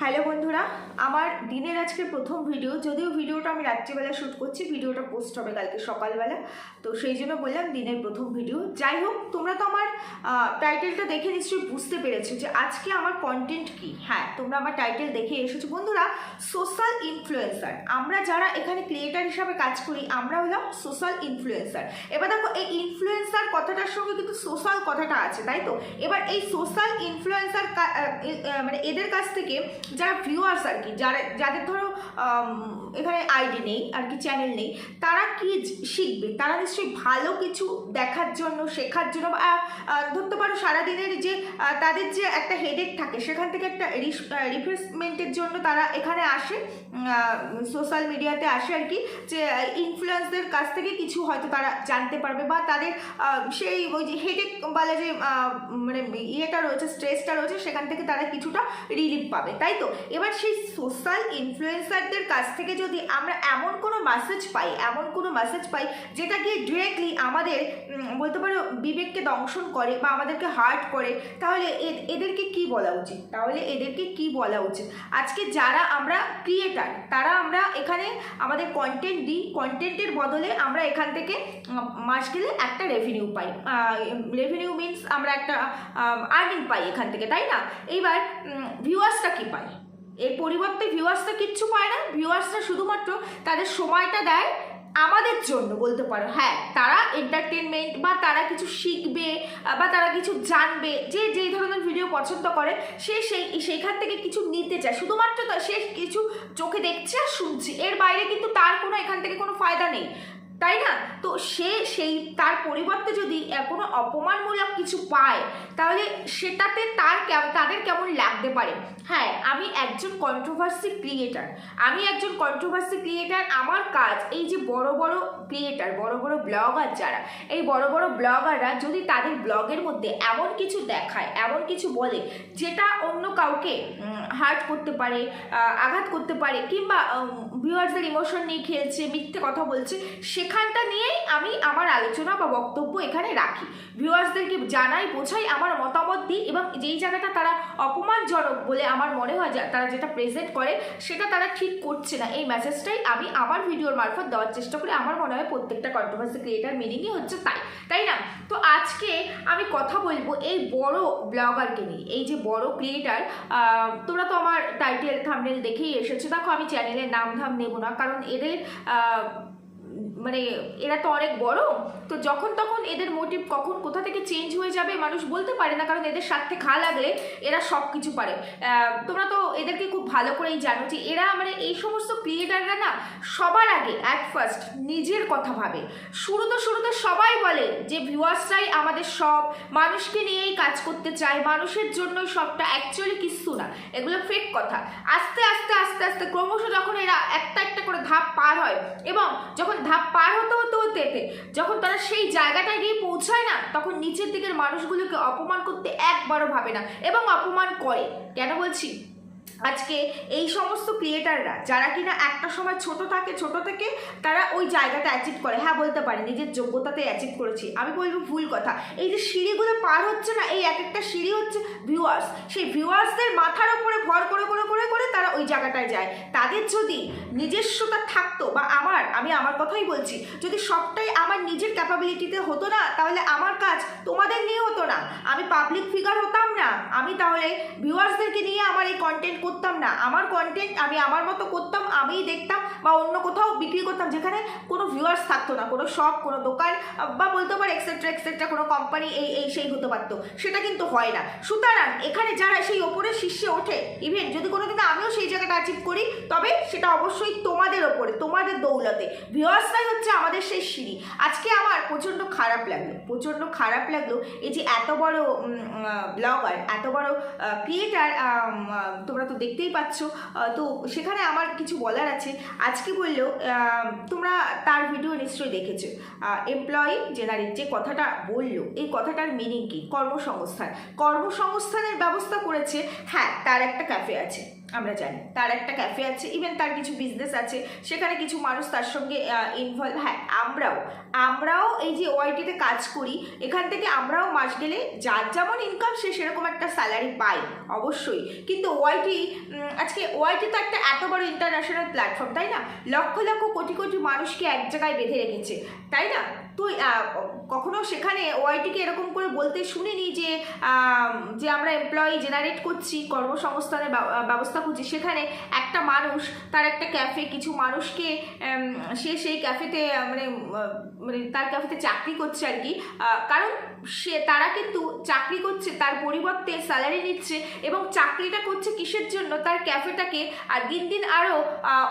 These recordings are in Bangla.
হ্যালো বন্ধুরা, আমার দিনের আজকে প্রথম ভিডিও যদিও ভিডিওটা আমি রাত্রিবেলা শ্যুট করছি ভিডিওটা পোস্ট হবে কালকে সকালবেলা, তো সেই জন্য বললাম দিনের প্রথম ভিডিও যাই হোক, তোমরা তো আমার টাইটেলটা দেখে নিশ্চয়ই বুঝতে পেরেছ যে আজকে আমার কন্টেন্ট কি। হ্যাঁ তোমরা আমার টাইটেল দেখে এসেছ। বন্ধুরা সোশ্যাল ইনফ্লুয়েন্সার আমরা যারা এখানে ক্রিয়েটার হিসাবে কাজ করি, আমরা হলাম সোশ্যাল ইনফ্লুয়েন্সার এবার দেখো, এই ইনফ্লুয়েন্সার কথাটার সঙ্গে কিন্তু সোশ্যাল কথাটা আছে, তাই তো? এবার এই সোশ্যাল ইনফ্লুয়েন্সার মানে এদের কাছ থেকে যারা ভিউয়ার্স আর কি, যারা, যাদের ধরো এখানে আইডি নেই, আর কি চ্যানেল নেই, তারা কি শিখবে? তারা নিশ্চয়ই ভালো কিছু দেখার জন্য, শেখার জন্য বা ধরতে পারো সারাদিনের যে তাদের যে একটা হেডেক থাকে, সেখান থেকে একটা রিফ্রেশমেন্টের জন্য তারা এখানে আসে সোশ্যাল মিডিয়াতে আসে আর কি, যে ইনফ্লুয়েন্সদের কাছ থেকে কিছু হয়তো তারা জানতে পারবে বা তাদের সেই ওই যে হেডেক বলে যে মানে ইয়েটা রয়েছে স্ট্রেসটা রয়েছে, সেখান থেকে তারা কিছুটা রিলিফ পাবে। তাই তো? এবার সেই সোশ্যাল ইনফ্লুয়েন্সারদের কাছ থেকে যদি আমরা এমন কোনো মেসেজ পাই, এমন কোনো মেসেজ পাই, যেটা গিয়ে ডিরেক্টলি আমাদের বলতে পারো, বিবেককে দংশন করে বা আমাদেরকে হার্ট করে, তাহলে এদেরকে কি বলা উচিত? তাহলে এদেরকে কি বলা উচিত? আজকে যারা আমরা ক্রিয়েটার তারা আমরা এখানে আমাদের কন্টেন্ট দিই কন্টেন্টের বদলে আমরা এখান থেকে মাস গেলে একটা রেভিনিউ পাই। রেভিনিউ মিনস আমরা একটা আর্নিং পাই এখান থেকে, তাই না? এইবার ভিউয়ার্সটা কী পায়? এর পরিবর্তে ভিউয়ার্সটা কিচ্ছু পায় না। ভিউয়ার্সরা শুধুমাত্র তাদের সময়টা দেয় আমাদের জন্য বলতে পারো। হ্যাঁ তারা এন্টারটেনমেন্ট বা তারা কিছু শিখবে, বা তারা কিছু জানবে, যে যেই ধরনের ভিডিও পছন্দ করে, সে সেই, সেইখান থেকে কিছু নিতে চায়। শুধুমাত্র সে কিছু চোখে দেখছে আর শুনছে। এর বাইরে কিন্তু তার কোনো, এখান থেকে কোনো ফায়দা নেই। তাই না? তো সে সেই, তার পরিবর্তে যদি কোনো অপমানমূলক কিছু পায়, তাহলে সেটাতে তার তাদের কেমন লাগতে পারে? হ্যাঁ আমি একজন কন্ট্রোভার্সি ক্রিয়েটার আমি একজন কন্ট্রোভার্সি ক্রিয়েটার আমার কাজ এই যে বড় বড় ক্রিয়েটার বড় বড় ব্লগার যারা, এই বড় বড় ব্লগাররা যদি তাদের ব্লগের মধ্যে এমন কিছু দেখায়, এমন কিছু বলে, যেটা অন্য কাউকে হার্ট করতে পারে আঘাত করতে পারে, কিংবা ভিউয়ার্সদের ইমোশন নিয়ে খেলছে, মিথ্যে কথা বলছে সেখানটা নিয়েই আমি আমার আলোচনা বা বক্তব্য এখানে রাখি। ভিউয়ার্সদেরকে জানাই, বোঝাই আমার মতামত দিই এবং যেই জায়গাটা তারা অপমানজনক বলে আমার মনে হয় তারা যেটা প্রেজেন্ট করে, সেটা তারা ঠিক করছে না। এই মেসেজটাই আমি আমার ভিডিওর মারফত দেওয়ার চেষ্টা করি। আমার মনে হয় প্রত্যেকটা কন্ট্রোভার্সি ক্রিয়েটার মিনিংই হচ্ছে তাই। তাই না? তো আজকে আমি কথা বলব এই বড় ব্লগারকে নিয়ে। এই যে বড় ক্রিয়েটার তোমরা তো আমার টাইটেল থামনেল দেখেই এসেছ। দেখো, আমি চ্যানেলের নাম ধাম নেব না। কারণ এদের মানে এরা তো অনেক বড়, তো যখন তখন এদের মোটিভ কখন, কোথা থেকে চেঞ্জ হয়ে যাবে মানুষ বলতে পারে না, কারণ এদের স্বার্থে খা লাগলে এরা সব কিছু পারে তোমরা তো এদেরকে খুব ভালো করেই জানো যে এরা মানে এই সমস্ত ক্রিয়েটাররা না সবার আগে অ্যাট ফার্স্ট নিজের কথা ভাবে। শুরুতে শুরুতে সবাই বলে যে ভিউয়ার্সরাই আমাদের সব, মানুষকে নিয়েই কাজ করতে চায়, মানুষের জন্য সবটা অ্যাকচুয়ালি কিচ্ছু না, এগুলো ফেক কথা। আস্তে আস্তে আস্তে আস্তে ক্রমশ যখন এরা একটা একটা করে ধাপ পার হয়, এবং যখন ধাপ পার হতে হতে হতে এতে যখন তারা সেই জায়গাটায় গিয়ে পৌঁছায় না, তখন নিচের দিকের মানুষগুলোকে অপমান করতে একবারও ভাবে না এবং অপমান করে। কেন বলছি? আজকে এই সমস্ত ক্রিয়েটাররা যারা কিনা একটা সময় ছোট থাকে, ছোট থেকে তারা ওই জায়গাটা অ্যাচিভ করে। হ্যাঁ বলতে পারে, নিজের যোগ্যতাতে অ্যাচিভ করেছি। আমি বলব ভুল কথা। এই যে সিঁড়িগুলো পার হচ্ছে না, এই এক একটা সিঁড়ি হচ্ছে ভিউয়ার্স সেই ভিউয়ার্সদের মাথার ওপরে ভর করে করে করে করে তারা ওই জায়গাটায় যায়। তাদের যদি নিজস্বতা থাকতো বা আমার, আমি আমার কথাই বলছি, যদি সবটাই আমার নিজের ক্যাপাবিলিটিতে হতো না, তাহলে আমার কাজ তোমাদের নিয়ে হতো না। আমি পাবলিক ফিগার হতাম না। আমি তাহলে ভিউয়ার্সদেরকে নিয়ে আমার এই কন্টেন্ট করতাম না। আমার কন্টেন্ট আমি আমার মতো করতাম, আমিই দেখতাম বা অন্য কোথাও বিক্রি করতাম, যেখানে কোনো ভিউয়ার্স থাকতো না, কোনো শপ কোনো দোকান বা বলতে পারে এক্সেট্রা এক্সেট্রা কোনো কোম্পানি এই এই, সেই হতে পারতো। সেটা কিন্তু হয় না। সুতরাং এখানে যারা সেই ওপরে শীর্ষে ওঠে ইভেন যদি কোনোদিন আমিও সেই জায়গাটা অ্যাচিভ করি, তবে সেটা অবশ্যই তোমাদের ওপরে, তোমাদের দৌলতে। ভিউয়ার্সরাই হচ্ছে আমাদের সেই সিঁড়ি। আজকে আমার প্রচণ্ড খারাপ লাগল, প্রচণ্ড খারাপ লাগল এই যে এত বড় ব্লগার এত বড় ক্রিয়েটার তোমরা তো দেখতেই পাচ্ছ। তো সেখানে আমার কিছু বলার আছে। আজকে বললেও তোমরা তার ভিডিও নিশ্চয়ই দেখেছ। এমপ্লয়ি জেনারেল যে কথাটা বলল, এই কথাটার মিনিং কি? কর্মসংস্থান। কর্মসংস্থানের ব্যবস্থা করেছে হ্যাঁ তার একটা ক্যাফে আছে। আমরা জানি। তার একটা ক্যাফে আছে ইভেন তার কিছু বিজনেস আছে। সেখানে কিছু মানুষ তার সঙ্গে ইনভলভ হ্যাঁ আমরাও। আমরাও এই যে ওআইটিতে কাজ করি, এখান থেকে আমরাও মাস গেলে যার যেমন ইনকাম সে সেরকম একটা স্যালারি পাই অবশ্যই। কিন্তু ওআইটি আজকে ওআইটি তো একটা এত বড় ইন্টারন্যাশনাল প্ল্যাটফর্ম তাই না? লক্ষ লক্ষ কোটি কোটি মানুষকে এক জায়গায় বেঁধে রেখেছে, তাই না? তো কখনো সেখানে ওআইটিকে এরকম করে বলতে শুনিনি যে যে আমরা এমপ্লয়ি জেনারেট করছি, কর্মসংস্থানের ব্যবস্থা করছি সেখানে একটা মানুষ, তার একটা ক্যাফে কিছু মানুষকে সে সেই ক্যাফেতে মানে মানে তার ক্যাফেতে চাকরি করছে আর কি। কারণ সে, তারা কিন্তু চাকরি করছে, তার পরিবর্তে স্যালারি নিচ্ছে এবং চাকরিটা করছে কিসের জন্য? তার ক্যাফেটাকে আর দিন দিন আরও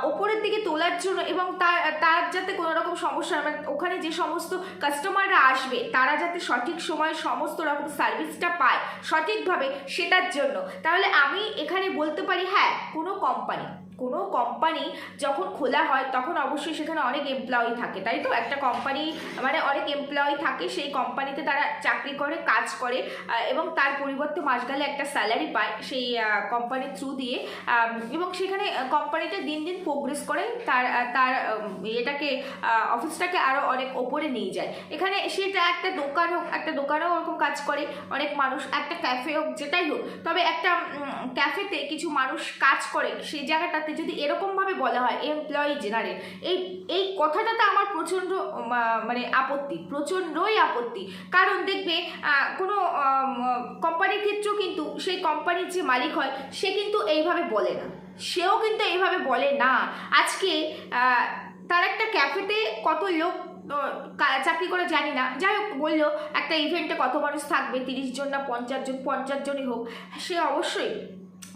ওপরের দিকে তোলার জন্য এবং তার তার যাতে কোনো রকম সমস্যা মানে ওখানে যে সমস্ত কাস্টমাররা আসবে, তারা যাতে সঠিক সময়ে সমস্ত রকম সার্ভিসটা পায় সঠিকভাবে সেটার জন্য। তাহলে আমি এখানে বলতে পারি হ্যাঁ কোনো কোম্পানি কোনো কোম্পানি যখন খোলা হয়, তখন অবশ্যই সেখানে অনেক এমপ্লয়ি থাকে, তাই তো? একটা কোম্পানি মানে অনেক এমপ্লয়ি থাকে, সেই কোম্পানিতে তারা চাকরি করে, কাজ করে এবং তার পরিবর্তে মাস গেলে একটা স্যালারি পায় সেই কোম্পানির থ্রু দিয়ে এবং সেখানে কোম্পানিটা দিন দিন প্রোগ্রেস করে, তার তার এটাকে অফিসটাকে আরও অনেক ওপরে নিয়ে যায়। এখানে সেটা একটা দোকান হোক, একটা দোকানেও ওরকম কাজ করে, অনেক মানুষ, একটা ক্যাফে হোক, যেটাই হোক, তবে একটা ক্যাফেতে কিছু মানুষ কাজ করে, সেই জায়গাটাতে যদি এরকমভাবে বলা হয় এমপ্লয়ি জেনারেল এই এই কথাটাতে আমার প্রচণ্ড মানে আপত্তি, প্রচণ্ডই আপত্তি। কারণ দেখবে কোনো কোম্পানির ক্ষেত্রেও কিন্তু সেই কোম্পানির যে মালিক হয়, সে কিন্তু এইভাবে বলে না। সেও কিন্তু এইভাবে বলে না। আজকে তার একটা ক্যাফেতে কত লোক চাকরি করে জানি না। যাই হোক, বলল, একটা ইভেন্টে কত মানুষ থাকবে? তিরিশ জন না পঞ্চাশ জন? পঞ্চাশ জনই হোক। সে অবশ্যই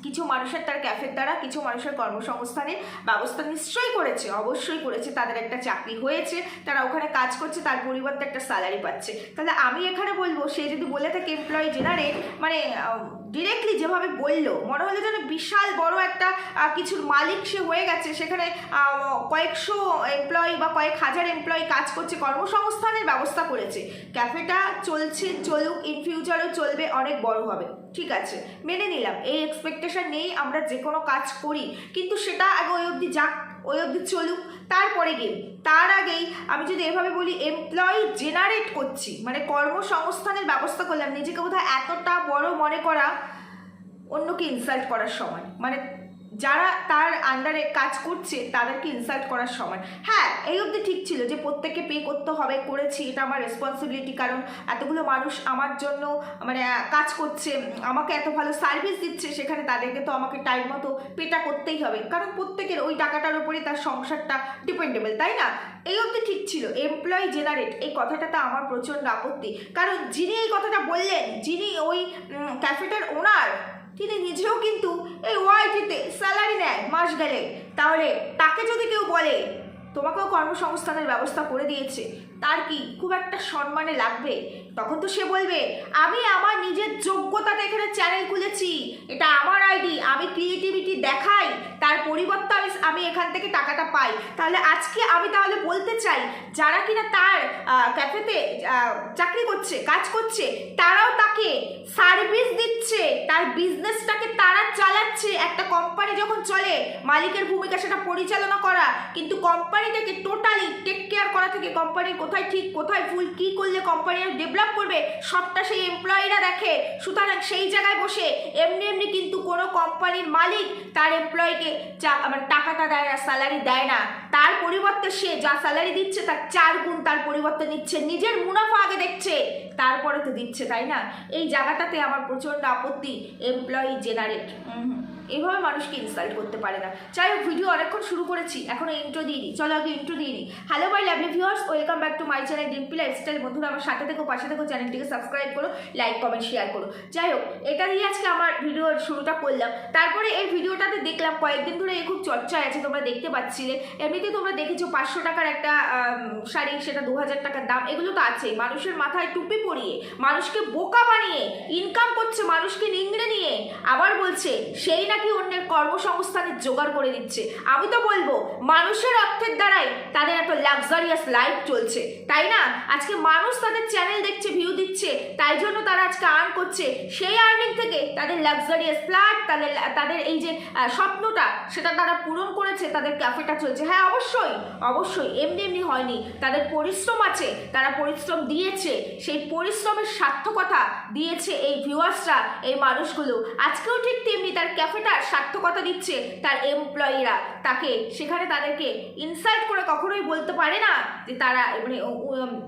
কিছু মানুষের তার ক্যাফের দ্বারা, কিছু মানুষের কর্মসংস্থানের ব্যবস্থা নিশ্চয়ই করেছে, অবশ্যই করেছে, তাদের একটা চাকরি হয়েছে, তারা ওখানে কাজ করছে, তার পরিবর্তে একটা স্যালারি পাচ্ছে। তাহলে আমি এখানে বলব, সে যদি বলে থাকে এমপ্লয়ি জেনারেল মানে ডিরেক্টলি যেভাবে বলল, মনে হলো যেন বিশাল বড় একটা কিছুর মালিক সে হয়ে গেছে, সেখানে কয়েকশো এমপ্লয়ি বা কয়েক হাজার এমপ্লয়ি কাজ করছে, কর্মসংস্থানের ব্যবস্থা করেছে। ক্যাফেটা চলছে, চলুক ইন ফিউচারও চলবে, অনেক বড় হবে। ঠিক আছে, মেনে নিলাম, এই এক্সপেকটেশন নেই, আমরা যে কোনো কাজ করি। কিন্তু সেটা আগে ওই অবধি যাক, ওই অবধি চলুক, তারপরে গেম তার আগেই আমি যদি এভাবে বলি এমপ্লয়ি জেনারেট করছি মানে কর্মসংস্থানের ব্যবস্থা করলাম, নিজেকে বোধহয় এতটা বড় মনে করা, অন্যকে ইনসাল্ট করার সময়। মানে যারা তার আন্ডারে কাজ করছে, তাদেরকে ইনসাল্ট করার সময়। হ্যাঁ এই অবধি ঠিক ছিল যে প্রত্যেককে পে করতে হবে, করেছি, এটা আমার রেসপন্সিবিলিটি কারণ এতগুলো মানুষ আমার জন্য মানে কাজ করছে, আমাকে এত ভালো সার্ভিস দিচ্ছে, সেখানে তাদেরকে তো আমাকে টাইম মতো পেটা করতেই হবে। কারণ প্রত্যেকের ওই টাকাটার উপরেই তার সংসারটা ডিপেন্ডেবল তাই না? এই অবধি ঠিক ছিল। এমপ্লয়ি জেনারেট এই কথাটাতে আমার প্রচণ্ড আপত্তি। কারণ যিনি এই কথাটা বললেন, যিনি ওই ক্যাফেটার ওনার তিনি নিজেও কিন্তু এই ওয়াইটিতে স্যালারি নেয় মাস গেলে। তাহলে তাকে যদি কেউ বলে, তোমাকেও কর্মসংস্থানের ব্যবস্থা করে দিয়েছে, তার কি খুব একটা সম্মানে লাগবে? তখন তো সে বলবে, আমি আমার নিজের যোগ্যতাতে এখানে চ্যানেল খুলেছি। এটা আমার আইডি আমি ক্রিয়েটিভিটি দেখাই, তার পরিবর্তে আমি আমি এখান থেকে টাকাটা পাই। তাহলে আজকে আমি তাহলে বলতে চাই, যারা কিনা তার ক্যাফেতে চাকরি করছে, কাজ করছে, তারাও তাকে সার্ভিস দিচ্ছে। তার বিজনেসটাকে তারা চালাচ্ছে। একটা কোম্পানি যখন চলে, মালিকের ভূমিকা সেটা পরিচালনা করা, কিন্তু কোম্পানিটাকে টোটালি টেক কেয়ার করা থেকে কোম্পানির কোথায় ঠিক, কোথায় ফুল কি করলে কোম্পানি ডেভেলপ করবে, সবটা সেই এমপ্লয়িরা দেখে। সুতরাং সেই জায়গায় বসে এমনি এমনি কিন্তু কোনো কোম্পানির মালিক তার এমপ্লয়িকে মানে টাকাটা দেয় না স্যালারি দেয় না। তার পরিবর্তে সে যা স্যালারি দিচ্ছে তার চার গুণ তার পরিবর্তে নিচ্ছে। নিজের মুনাফা আগে দেখছে, তারপরে তো দিচ্ছে, তাই না? এই জায়গাটাতে আমার প্রচণ্ড আপত্তি এমপ্লয়ি জেনারেট এইভাবে মানুষকে ইনসাল্ট করতে পারে না। যাই হোক ভিডিও অনেকক্ষণ শুরু করেছি, এখনও ইন্ট্রো দিইনি। চলো আগে ইন্ট্রো দিইনি hello bye lovely viewers welcome back to my channel Dimpi lifestyle বন্ধুরা, আমার সাথে থেকো, পাশে থেকো চ্যানেলটিকে সাবস্ক্রাইব করো লাইক কমেন্ট শেয়ার করো। যাই হোক, এটা দিয়ে আজকে আমার ভিডিওর শুরুটা করলাম। তারপরে এই ভিডিওটাতে দেখলাম, কয়েকদিন ধরে এই খুব চর্চায় আছে, তোমরা দেখতে পাচ্ছিলে। এমনিতে তোমরা দেখেছ, পাঁচশো টাকার একটা শাড়ি, সেটা দু হাজার টাকার দাম, এগুলো তো আছেই। মানুষের মাথায় টুপি পরিয়ে, মানুষকে বোকা বানিয়ে ইনকাম করছে মানুষকে নিংড়ে নিয়ে। আবার বলছে, সেই নাকি নাকি অন্যের কর্মসংস্থানের জোগাড় করে দিচ্ছে? আমি তো বলব, মানুষের অর্থের দ্বারাই তাদের এত লাক্সারিয়াস লাইফ চলছে, তাই না? আজকে মানুষ তাদের চ্যানেল দেখছে ভিউ দিচ্ছে, তাই জন্য তারা আজকে আর্ন করছে। সেই আর্নিং থেকে তাদের লাক্সারিয়াস ফ্ল্যাট তাদের তাদের এই যে স্বপ্নটা, সেটা তারা পূরণ করেছে, তাদের ক্যাফেটা চলছে। হ্যাঁ অবশ্যই অবশ্যই, এমনি এমনি হয়নি। তাদের পরিশ্রম আছে, তারা পরিশ্রম দিয়েছে, সেই পরিশ্রমের সার্থকতা দিয়েছে এই ভিউয়ার্সরা এই মানুষগুলো। আজকেও ঠিক তেমনি তার ক্যাফেটা সার্থকতা দিচ্ছে তার এমপ্লয়িরা তাকে, সেখানে তাদেরকে ইনসাল্ট করে কখনোই বলতে পারে না যে তারা মানে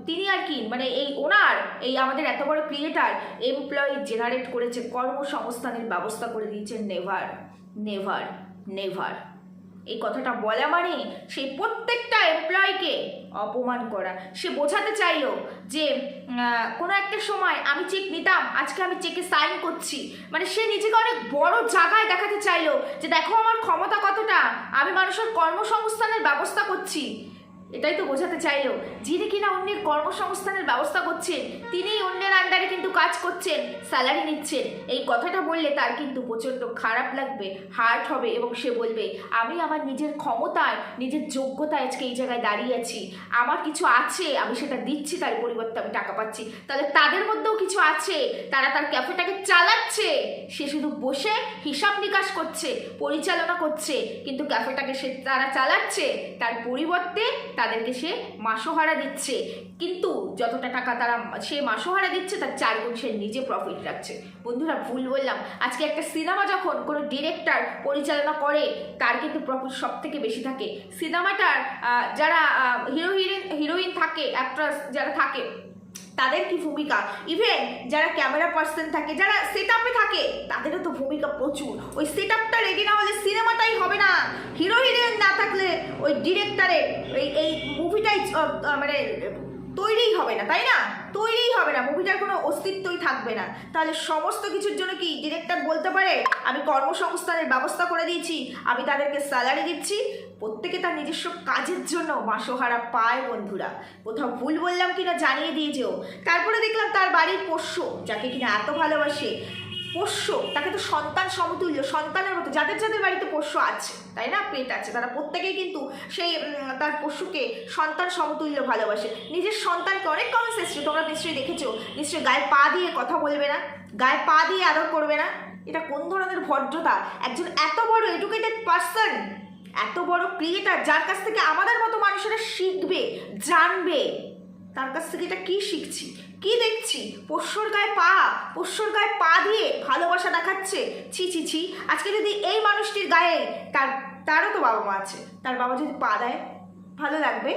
তিনি আর কি মানে এই ওনার, এই আমাদের এত বড় ক্রিয়েটার এমপ্লয়ি জেনারেট করেছে, কর্মসংস্থানের ব্যবস্থা করে দিয়েছে নেভার নেভার নেভার এই কথাটা বলা মানে সেই প্রত্যেকটা এমপ্লয়কে অপমান করা। সে বোঝাতে চাইল যে কোনো একটা সময় আমি চেক নিতাম, আজকে আমি চেকে সাইন করছি। মানে সে নিজেকে অনেক বড় জায়গায় দেখাতে চাইলো যে, দেখো আমার ক্ষমতা কতটা? আমি মানুষের কর্মসংস্থানের ব্যবস্থা করছি। এটাই তো বোঝাতে চাইলো। যিনি কিনা অন্যের কর্মসংস্থানের ব্যবস্থা করছেন, তিনিই অন্যের আন্ডারে কিন্তু কাজ করছেন স্যালারি নিচ্ছেন। এই কথাটা বললে তার কিন্তু প্রচণ্ড খারাপ লাগবে হার্ট হবে এবং সে বলবে, আমি আমার নিজের ক্ষমতায়, নিজের যোগ্যতায় আজকে এই জায়গায় দাঁড়িয়ে আছি। আমার কিছু আছে, আমি সেটা দিচ্ছি, তার পরিবর্তে আমি টাকা পাচ্ছি। তাহলে তাদের মধ্যেও কিছু আছে, তারা তার ক্যাফেটাকে চালাচ্ছে। সে শুধু বসে হিসাব নিকাশ করছে, পরিচালনা করছে, কিন্তু ক্যাফেটাকে সে তারা চালাচ্ছে। তার পরিবর্তে তাদেরকে সে মাসোহারা দিচ্ছে। কিন্তু যতটা টাকা তারা সে মাসোহারা দিচ্ছে, তার চার গুণ সে নিজে প্রফিট রাখছে। বন্ধুরা, ভুল বললাম। আজকে একটা সিনেমা যখন কোনো ডিরেক্টর পরিচালনা করে, তার কিন্তু প্রফিট সব থেকে। বেশি থাকে সিনেমাটার যারা হিরো হিরোইন হিরোইন থাকে অ্যাক্ট্রেস যারা থাকে তাদের কি ভূমিকা? ইভেন যারা ক্যামেরা পার্সন থাকে, যারা সেট আপে থাকে, তাদেরও তো ভূমিকা প্রচুর। ওই সেট আপটা রেডি না হলে সিনেমাটাই হবে না। হিরো হিরোইন না থাকলে ওই ডিরেক্টরের এই এই মুভিটাই মানে তৈরিই হবে না, তাই না? তৈরিই হবে না মুভিটার কোনো অস্তিত্বই থাকবে না। তাহলে সমস্ত কিছুর জন্য কি ডিরেক্টর বলতে পারে, আমি কর্মসংস্থানের ব্যবস্থা করে দিয়েছি, আমি তাদেরকে স্যালারি দিচ্ছি? প্রত্যেকে তার নিজস্ব কাজের জন্য মাসোহারা পায় বন্ধুরা। কোথাও ভুল বললাম কিনা জানিয়ে দিয়ে যেও। তারপরে দেখলাম তার বাড়ির পোষ্য, যাকে কিনা এত ভালোবাসে পোষ্য, তাকে তো সন্তান সমতুল্য, সন্তানের মতো, যাদের যাদের বাড়িতে পোষ্য আছে, তাই না? পেট আছে, তারা প্রত্যেকেই কিন্তু সেই তার পশুকে সন্তান সমতুল্য ভালোবাসে। নিজের সন্তানকে অনেক কমেন্টস এসছে, তোমরা নিশ্চয়ই দেখেছ। নিশ্চয়ই গায়ে পা দিয়ে কথা বলবে না, গায়ে পা দিয়ে আদর করবে না। এটা কোন ধরনের ভদ্রতা? একজন এত বড় এডুকেটেড পার্সন এত বড় ক্রিয়েটার যার কাছ থেকে আমাদের মতো মানুষেরা শিখবে, জানবে, তার কাছ থেকে এটা কী শিখছি? কি দেখছি? পোষ্যর গায়ে পা, পোষ্যর গায়ে পা দিয়ে ভালোবাসা দেখাচ্ছে ছি ছি ছি, আজকে যদি এই মানুষটির গায়ে তার, তারও তো বাবা মা আছে। তার বাবা যদি পা দেয়, ভালো লাগবে।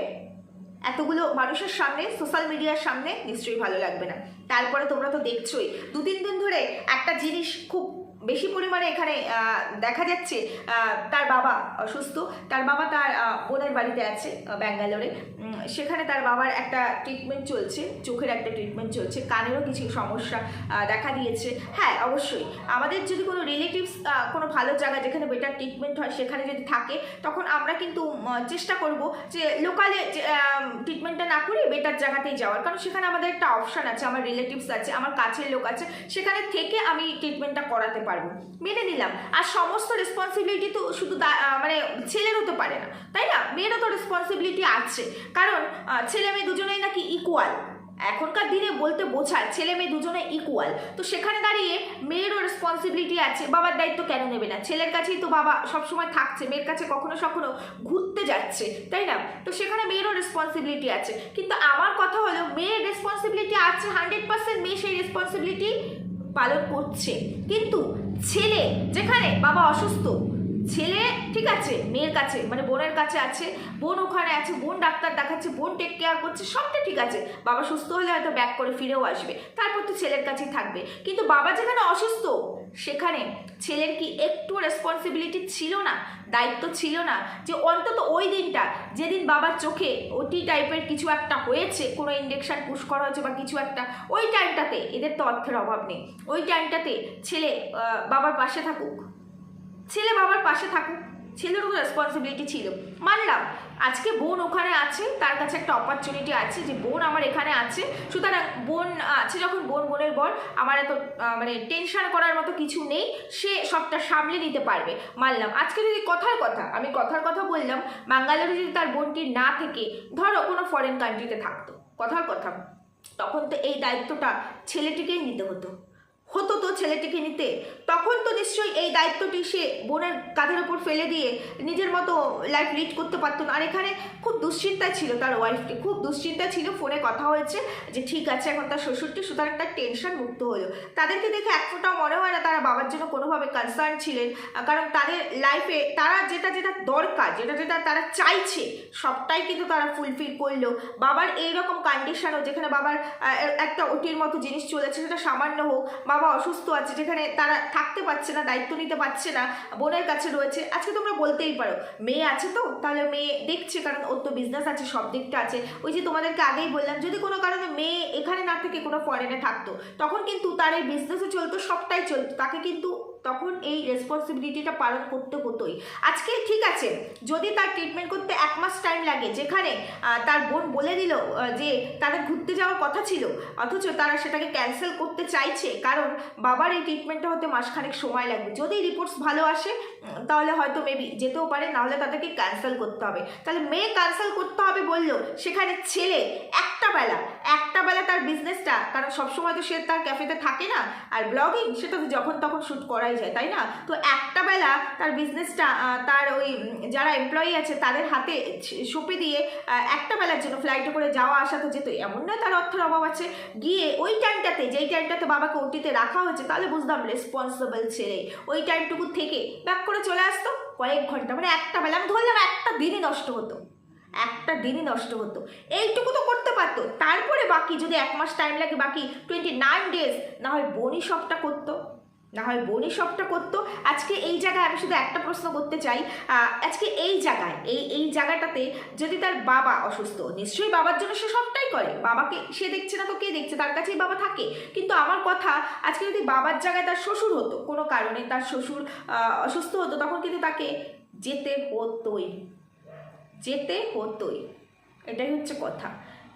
এতগুলো মানুষের সামনে সোশ্যাল মিডিয়ার সামনে নিশ্চয়ই ভালো লাগবে না। তারপরে তোমরা তো দেখছোই, দু তিন দিন ধরে একটা জিনিস খুব বেশি পরিমাণে এখানে দেখা যাচ্ছে তার বাবা অসুস্থ, তার বাবা তার বোনের বাড়িতে আছে ব্যাঙ্গালোরে। সেখানে তার বাবার একটা ট্রিটমেন্ট চলছে, চোখের একটা ট্রিটমেন্ট চলছে, কানেরও কিছু সমস্যা দেখা দিয়েছে। হ্যাঁ অবশ্যই। আমাদের যদি কোনো রিলেটিভস কোনো ভালো জায়গা যেখানে বেটার ট্রিটমেন্ট হয়, সেখানে যদি থাকে, তখন আমরা কিন্তু চেষ্টা করব যে লোকালে ট্রিটমেন্টটা না করে বেটার জায়গাতেই যাওয়ার। কারণ সেখানে আমাদের একটা অপশান আছে, আমার রিলেটিভস আছে, আমার কাছের লোক আছে, সেখানে থেকে আমি ট্রিটমেন্টটা করাতে পারব। মেনে নিলাম। আর সমস্ত রেসপন্সিবিলিটি তো শুধু মানে ছেলের হতে পারে না। তাই না? মেয়েরও তো রেসপন্সিবিলিটি আছে। কারণ ছেলে মেয়ে দুজনেই নাকি ইকুয়াল এখনকার দিনে বলতে বোঝায় ছেলে মেয়ে দুজনে ইকুয়াল তো সেখানে দাঁড়িয়ে মেয়েরও রেসপন্সিবিলিটি আছে, বাবার দায়িত্ব কেন নেবে না? ছেলের কাছেই তো বাবা সবসময় থাকছে, মেয়ের কাছে কখনো কখনো ঘুরতে যাচ্ছে, তাই না? তো সেখানে মেয়েরও রেসপন্সিবিলিটি আছে। কিন্তু আমার কথা হলো, মেয়ের রেসপন্সিবিলিটি আছে হান্ড্রেড পার্সেন্ট মেয়ে সেই রেসপন্সিবিলিটি পালন করছে। কিন্তু ছেলে যেখানে বাবা অসুস্থ ছেলে, ঠিক আছে, মেয়ের কাছে মানে বোনের কাছে আছে, বোন ওখানে আছে, বোন ডাক্তার দেখাচ্ছে, বোন টেক কেয়ার করছে, সবটা ঠিক আছে। বাবা সুস্থ হলে হয়তো ব্যাক করে ফিরেও আসবে, তারপর তো ছেলের কাছেই থাকবে। কিন্তু বাবা যেখানে অসুস্থ, সেখানে ছেলের কি একটু রেসপন্সিবিলিটি ছিল না, দায়িত্ব ছিল না, যে অন্তত ওই দিনটা, যেদিন বাবার চোখে ওটি টাইপের কিছু একটা হয়েছে, কোনো ইঞ্জেকশন পুশ করা হয়েছে বা কিছু একটা, ওই টাইমটাতে এদের তো অর্থের অভাব নেই। ওই টাইমটাতে ছেলে বাবার পাশে থাকুক। ছেলে বাবার পাশে থাকুক। ছেলেরও রেসপন্সিবিলিটি ছিল। মানলাম, আজকে বোন ওখানে আছে, তার কাছে একটা অপরচুনিটি আছে যে বোন আমার এখানে আছে। সুতরাং বোন আছে যখন, বোন বোনের বর, আমার এত মানে টেনশন করার মতো কিছু নেই, সে সবটা সামলে নিতে পারবে। মানলাম, আজকে যদি কথার কথা, আমি কথার কথা বললাম, বাঙ্গালোরে যদি তার বোনটি না থেকে, ধরো কোনো ফরেন কান্ট্রিতে থাকতো, কথার কথা, তখন তো এই দায়িত্বটা ছেলেটিকেই নিতে হতো। হতো তো ছেলেটিকে নিতে। তখন তো নিশ্চয়ই এই দায়িত্বটি সে বোনের কাঁধের ওপর ফেলে দিয়ে নিজের মতো লাইফ লিড করতে পারতো না। আর এখানে খুব দুশ্চিন্তা ছিল তার ওয়াইফকে খুব দুশ্চিন্তা ছিল, ফোনে কথা হয়েছে যে, ঠিক আছে, এখন তার শ্বশুরটি সুতরাং তার টেনশন মুক্ত হলো। তাদেরকে দেখে এক ফোঁটাও মনে হয় না তারা বাবার জন্য কোনোভাবে কনসার্ন ছিলেন। কারণ তাদের লাইফে তারা যেটা যেটা দরকার, যেটা যেটা তারা চাইছে, সবটাই কিন্তু তারা ফুলফিল করল। বাবার এইরকম কন্ডিশনও যেখানে বাবার একটা ওটির মতো জিনিস চলেছে, সেটা সামান্য হোক বাবা অসুস্থ আছে, যেখানে তারা থাকতে পারছে না, দায়িত্ব নিতে পারছে না, বোনের কাছে রয়েছে, আজকে তোমরা বলতেই পারো। মেয়ে আছে তো, তাহলে মেয়ে দেখছে, কারণ ওর তো বিজনেস আছে, সব দিকটা আছে। ওই যে তোমাদেরকে আগেই বললাম, যদি কোনো কারণে মেয়ে এখানে না থেকে কোনো ফরেনে থাকতো, তখন কিন্তু তার এই বিজনেসও চলতো, সবটাই চলতো, তাকে কিন্তু তখন এই রেসপন্সিবিলিটিটা পালন করতে হতোই। আজকে ঠিক আছে, যদি তার ট্রিটমেন্ট করতে এক মাস টাইম লাগে, যেখানে তার বোন বলে দিল যে তাদের ঘুরতে যাওয়ার কথা ছিল, অথচ তারা সেটাকে ক্যান্সেল করতে চাইছে, কারণ বাবার এই ট্রিটমেন্টটা হতে মাসখানেক সময় লাগবে। যদি রিপোর্টস ভালো আসে তাহলে হয়তো মেবি যেতেও পারে, নাহলে তাদেরকে ক্যান্সেল করতে হবে। তাহলে মেয়ে ক্যান্সেল করতে হবে বলল, সেখানে ছেলে, একটা বেলা একটা বেলা তার বিজনেসটা কারণ সবসময় তো সে তার ক্যাফেতে থাকে না, আর ব্লগিং সেটা যখন তখন শ্যুট করাই যায়, তাই না? তো একটা বেলা তার বিজনেসটা তার ওই যারা এমপ্লয়ি আছে তাদের হাতে সঁপে দিয়ে একটা বেলার জন্য ফ্লাইটে করে যাওয়া আসা তো যেত, এমন নয় তার অর্থের অভাব আছে। গিয়ে ওই টাইমটাতে যেই টাইমটাতে বাবাকে ওটিতে রাখা হয়েছে, তাহলে বুঝতাম রেসপন্সিবল ছেলে। ওই টাইমটুকু থেকে ব্যাক করে চলে আসতো, কয়েক ঘণ্টা মানে একটা বেলা, আমি ধরলাম একটা দিনই নষ্ট হতো। একটা দিনই নষ্ট হতো। এইটুকু তো করতে পারতো। তারপরে বাকি যদি এক মাস টাইম লাগে, বাকি টোয়েন্টি নাইন ডেজ না হয় বোনই সবটা করতো। না হয় বোনই সবটা করতো। আজকে এই জায়গায় আমি শুধু একটা প্রশ্ন করতে চাই আজকে এই জায়গায়, এই এই জায়গাটাতে যদি তার বাবা অসুস্থ, নিশ্চয়ই বাবার জন্য সে সবটাই করে। বাবাকে, সে দেখছে না তো কে দেখছে? তার কাছেই বাবা থাকে। কিন্তু আমার কথা, আজকে যদি বাবার জায়গায় তার শ্বশুর হতো, কোনো কারণে তার শ্বশুর অসুস্থ হতো, তখন কিন্তু তাকে যেতে হতোই। যেতে হতোই। এটাই হচ্ছে কথা।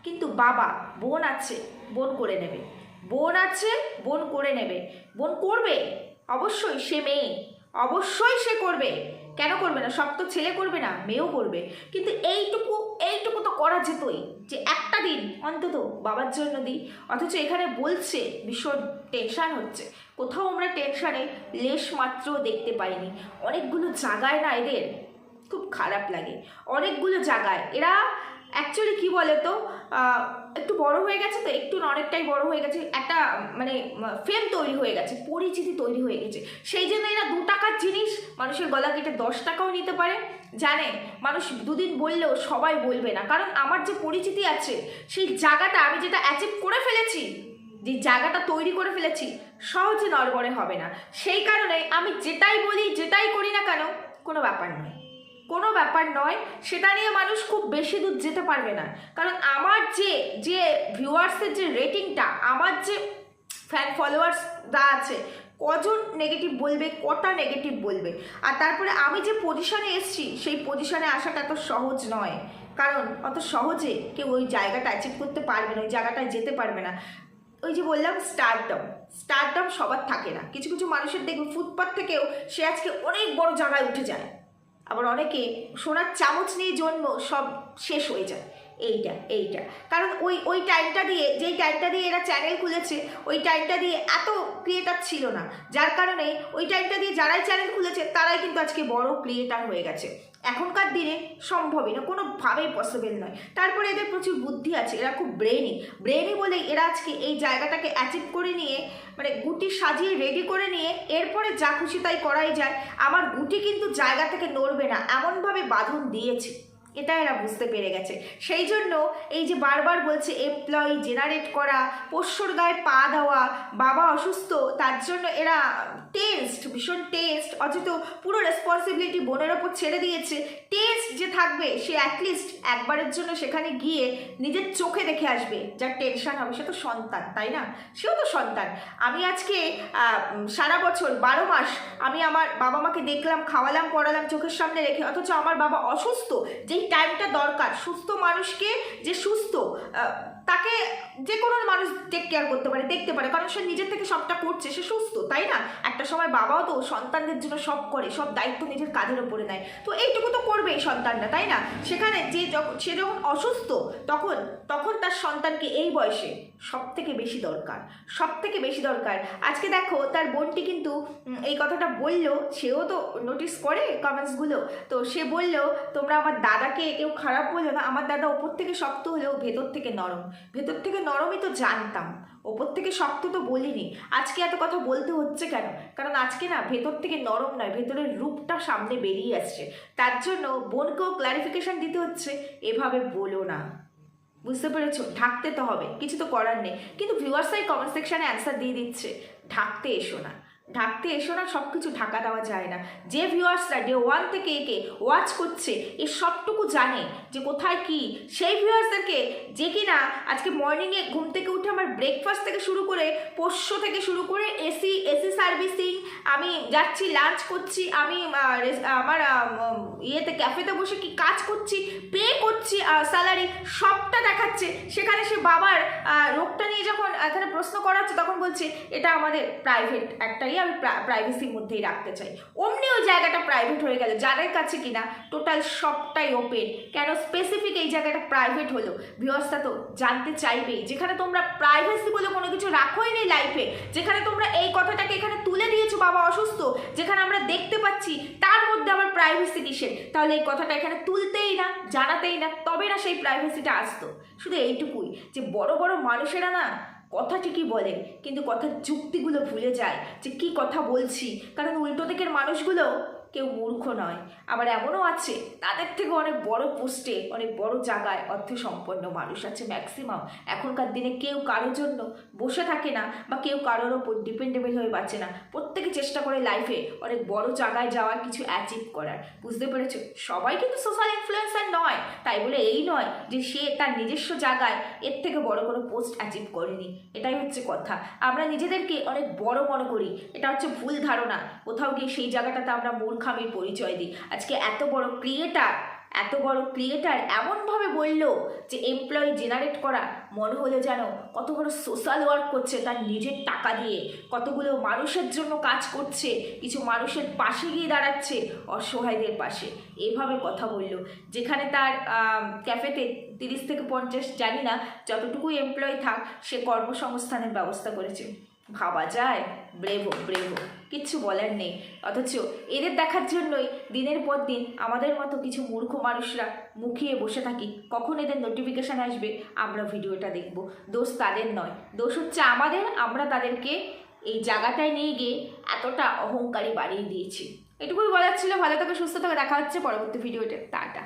কিন্তু বাবা, বোন আছে, বোন করে নেবে। বোন আছে, বোন করে নেবে। বোন করবে? অবশ্যই সে মেয়ে। অবশ্যই সে করবে। কেন করবে না? সব তো ছেলে করবে না, মেয়েও করবে। কিন্তু এইটুকু এইটুকু তো করা যেতই। যে একটা দিন, অন্তত বাবার জন্য দিই। অথচ এখানে বলছে, ভীষণ টেনশান হচ্ছে। কোথাও আমরা টেনশানে লেশ মাত্র দেখতে পাইনি। অনেকগুলো জায়গায় না এদের খুব খারাপ লাগে। অনেকগুলো জায়গায় এরা অ্যাকচুয়ালি কি বলে তো একটু বড় হয়ে গেছে তো, একটু অনেকটাই বড় হয়ে গেছে। একটা মানে ফেম তৈরি হয়ে গেছে, পরিচিতি তৈরি হয়ে গেছে। সেই জন্য এরা দু টাকার জিনিস মানুষের গলা কেটে দশ টাকাও নিতে পারে। জানে, মানুষ দুদিন বললেও সবাই বলবে না। কারণ আমার যে পরিচিতি আছে, সেই জায়গাটা আমি যেটা অ্যাচিভ করে ফেলেছি, যে জায়গাটা তৈরি করে ফেলেছি, সহজে নড়বড়ে হবে না। সেই কারণে আমি যেটাই বলি, যেটাই করি না কেন, কোনো ব্যাপার নয়। কোনো ব্যাপার নয়, সেটা নিয়ে মানুষ খুব বেশি দূর যেতে পারবে না। কারণ আমার যে যে ভিউয়ার্সের যে রেটিংটা আমার যে ফ্যান ফলোয়ার্স যা আছে, কজন নেগেটিভ বলবে, কটা নেগেটিভ বলবে? আর তারপরে আমি যে পজিশনে এসেছি, সেই পজিশনে আসাটা এত সহজ নয়। কারণ অত সহজে কেউ ওই জায়গাটা অ্যাচিভ করতে পারবে না, ওই জায়গাটায় যেতে পারবে না। ওই যে বললাম স্টারডম স্টারডম সবার থাকে না। কিছু কিছু মানুষের দেখবে ফুটপাথ থেকেও সে আজকে অনেক বড় জায়গায় উঠে যায়। আবার অনেকে সোনার চামচ নিয়ে জন্ম, সব শেষ হয়ে যায়। এইটা এইটা। কারণ ওই ওই টাইমটা দিয়ে, যেই টাইমটা দিয়ে এরা চ্যানেল খুলেছে, ওই টাইমটা দিয়ে এত ক্রিয়েটার ছিল না। যার কারণে ওই টাইমটা দিয়ে যারাই চ্যানেল খুলেছে, তারাই কিন্তু আজকে বড় ক্রিয়েটার হয়ে গেছে। এখনকার দিনে সম্ভবই না, কোনোভাবেই পসিবল নয়। তারপরে এদের প্রচুর বুদ্ধি আছে, এরা খুব ব্রেনি ব্রেনি বলে এরা আজকে এই জায়গাটাকে অ্যাচিভ করে নিয়ে মানে গুটি সাজিয়ে রেডি করে নিয়ে, এরপরে যা খুশি তাই করাই যায়। আমার গুটি কিন্তু জায়গা থেকে নড়বে না, এমনভাবে বাঁধন দিয়েছে। এটা এরা বুঝতে পেরে গেছে। সেই জন্য এই যে বারবার বলছে এমপ্লয়ি জেনারেট করা, পোষ্যর গায়ে পা দেওয়া, বাবা অসুস্থ, তার জন্য এরা টেস্ট ভীষণ টেস্ট অথচ পুরো রেসপন্সিবিলিটি বোনের ওপর ছেড়ে দিয়েছে। টেস্ট যে থাকবে, সে অ্যাটলিস্ট একবারের জন্য সেখানে গিয়ে নিজের চোখে দেখে আসবে যার টেনশন হবে। সে তো সন্তান, তাই না? সেও তো সন্তান। আমি আজকে সারা বছর, বারো মাস আমি আমার বাবা মাকে দেখলাম, খাওয়ালাম, পড়ালাম, চোখের সামনে রেখে, অথচ আমার বাবা অসুস্থ। যেই টাইমটা দরকার, সুস্থ মানুষকে যে সুস্থ তাকে যে কোনো মানুষ টেক কেয়ার করতে পারে, দেখতে পারে। কারণ সে নিজের থেকে সবটা করছে, সে সুস্থ, তাই না? একটা সময় বাবাও তো সন্তানদের জন্য সব করে, সব দায়িত্ব নিজের কাঁধের ওপরে নেয়। তো এইটুকু তো করবেই সন্তানটা তাই না? সেখানে যে যখন, সে যখন অসুস্থ, তখন তখন তার সন্তানকে এই বয়সে সব থেকে বেশি দরকার সব থেকে বেশি দরকার। আজকে দেখো, তার বোনটি কিন্তু এই কথাটা বলল, সেও তো নোটিস করে কমেন্টসগুলো তো সে বলল, তোমরা আমার দাদাকে কেউ খারাপ বলল না, আমার দাদা ওপর থেকে শক্ত হলেও ভেতর থেকে নরম। ভেতর থেকে নরমই তো জানতাম, ওপর থেকে শক্ত তো বলিনি। আজকে এত কথা বলতে হচ্ছে কেন? কারণ আজকে না, ভেতর থেকে নরম নয়, ভেতরের রূপটা সামনে বেরিয়ে আসছে। তার জন্য বোনকেও ক্লারিফিকেশন দিতে হচ্ছে, এভাবে বলো না। বুঝতে পেরেছ? ঢাকতে তো হবে, কিছু তো করার নেই। কিন্তু ভিউয়ার্সাই কমেন্ট সেকশনে অ্যান্সার দিয়ে দিচ্ছে, ঢাকতে এসো না। ঢাকতে এসো না সব কিছু ঢাকা দেওয়া যায় না। যে ভিউয়ার্সরা ডে ওয়ান থেকে একে ওয়াচ করছে, এ সবটুকু জানে যে কোথায় কি। সেই ভিউয়ার্সদেরকে যে কিনা আজকে মর্নিংয়ে ঘুম থেকে উঠে আমার ব্রেকফাস্ট থেকে শুরু করে, পোষ্য থেকে শুরু করে এসি এসি সার্ভিসিং আমি যাচ্ছি লাঞ্চ করছি, আমি আমার ইয়েতে ক্যাফেতে বসে কি কাজ করছি পে করছি স্যালারি সবটা দেখাচ্ছে। সেখানে সে বাবার রোগটা নিয়ে যখন এখানে প্রশ্ন করা হচ্ছে তখন বলছে, এটা আমাদের প্রাইভেট একটাই, আমি প্রাইভেসির মধ্যেই রাখতে চাই। অমনি ওই জায়গাটা প্রাইভেট হয়ে গেল, যাদের কাছে কিনা টোটাল সবটাই ওপেন কেন স্পেসিফিক এই জায়গাটা প্রাইভেট হলো? ভিউয়ার্সটা তো জানতে চাইবেই। যেখানে তোমরা প্রাইভেসি বলে কোনো কিছু রাখোই নেই লাইফে যেখানে তোমরা এই কথাটাকে এখানে তুলে দিয়েছ বাবা অসুস্থ, যেখানে আমরা দেখতে পাচ্ছি তার মধ্যে আমার প্রাইভেসি কিসের তাহলে এই কথাটা এখানে তুলতেই না, জানাতেই না, তবে না সেই প্রাইভেসিটা আসতো। শুধু এইটুকুই, যে বড় বড় মানুষেরা না কথা ঠিকই বলে, কিন্তু কথার যুক্তিগুলো ভুলে যায় যে কি কথা বলছি। কারণ উল্টো দিকের মানুষগুলো কেউ মূর্খ নয়। আবার এমনও আছে, তাদের থেকে অনেক বড় পোস্টে, অনেক বড় জায়গায় অর্থ সম্পন্ন মানুষ আছে ম্যাক্সিমাম এখনকার দিনে কেউ কারোর জন্য বসে থাকে না বা কেউ কারোর ওপর ডিপেন্ডেবল হয়ে বাঁচে না। প্রত্যেকে চেষ্টা করে লাইফে অনেক বড় জায়গায় যাওয়ার কিছু অ্যাচিভ করার। বুঝতে পেরেছ? সবাই কিন্তু সোশ্যাল ইনফ্লুয়েন্সার নয়। তাই বলে এই নয় যে সে তার নিজস্ব জায়গায় এর থেকে বড় কোনো পোস্ট অ্যাচিভ করেনি। এটাই হচ্ছে কথা। আমরা নিজেদেরকে অনেক বড় মনে করি। এটা হচ্ছে ভুল ধারণা। কোথাও গিয়ে সেই জায়গাটাতে আমরা মূর্খামির পরিচয় দিই। আজকে এত বড় ক্রিয়েটার এত বড় ক্রিয়েটার এমনভাবে বলল যে এমপ্লয়ি জেনারেট করা, মনে হলো যেন কত বড় সোশ্যাল ওয়ার্ক করছে তার নিজের টাকা দিয়ে। কতগুলো মানুষের জন্য কাজ করছে, কিছু মানুষের পাশে গিয়ে দাঁড়াচ্ছে, অসহায়দের পাশে। এভাবে কথা বলল। যেখানে তার ক্যাফেতে তিরিশ থেকে পঞ্চাশ, জানি না যতটুকু এমপ্লয়ি থাক, সে কর্মসংস্থানের ব্যবস্থা করেছে। ভাবা যায়? Bravo bravo. কিচ্ছু বলার নেই। অথচ এদের দেখার জন্যই দিনের পর দিন আমাদের মতো কিছু মূর্খ মানুষরা মুখিয়ে বসে থাকি। কখন এদের নোটিফিকেশান আসবে আমরা ভিডিওটা দেখব। দোষ তাদের নয়। দোষ হচ্ছে আমাদের। আমরা তাদেরকে এই জায়গাটায় নিয়ে গিয়ে এতটা অহংকারী বাড়িয়ে দিয়েছি। এটুকুই বলার ছিল। ভালো থাকো, সুস্থ থাকো। দেখা হচ্ছে পরবর্তী ভিডিওটা টাটা।